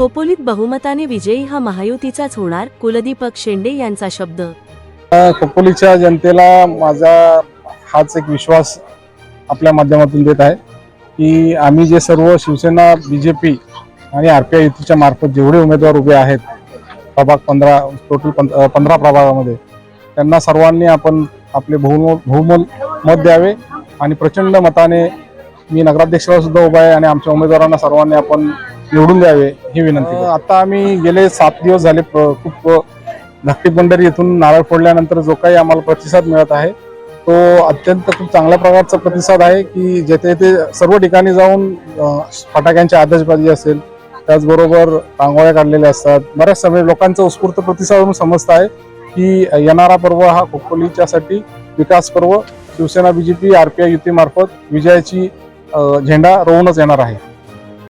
खोपोलीत बहुमताने विजयी हा महायुतीचाच होणार कुलदीपक शेंडे यांचा शब्द. खोपोलीच्या जनतेला माझा हाच एक विश्वास आपल्या माध्यमातून देत आहे की आम्ही जे सर्व शिवसेना बी जे पी आणि आर पी आय युतीच्या मार्फत जेवढे उमेदवार उभे आहेत प्रभाग पंधरा टोटल पंधरा प्रभागामध्ये त्यांना सर्वांनी आपण आपले बहुमत बहुमत मत द्यावे आणि प्रचंड मताने मी नगराध्यक्षाला सुद्धा उभा आहे आणि आमच्या उमेदवारांना सर्वांनी आपण निवडून द्यावे ही विनंती. आता आम्ही गेले सात दिवस झाले खूप धाकटी पंढरी येथून नारळ फोडल्यानंतर जो काही आम्हाला प्रतिसाद मिळत आहे तो अत्यंत खूप चांगल्या प्रकारचा प्रतिसाद आहे की जेथे ते सर्व ठिकाणी जाऊन फटाक्यांची आतषबाजी असेल त्याचबरोबर रांगोळ्या काढलेल्या असतात बऱ्याच समय लोकांचा उत्स्फूर्त प्रतिसाद समजत आहे की येणारा पर्व हा खोपोलीच्यासाठी विकास पर्व शिवसेना बीजेपी आरपीआय युतीमार्फत विजयाची झेंडा रोवूनच येणार आहे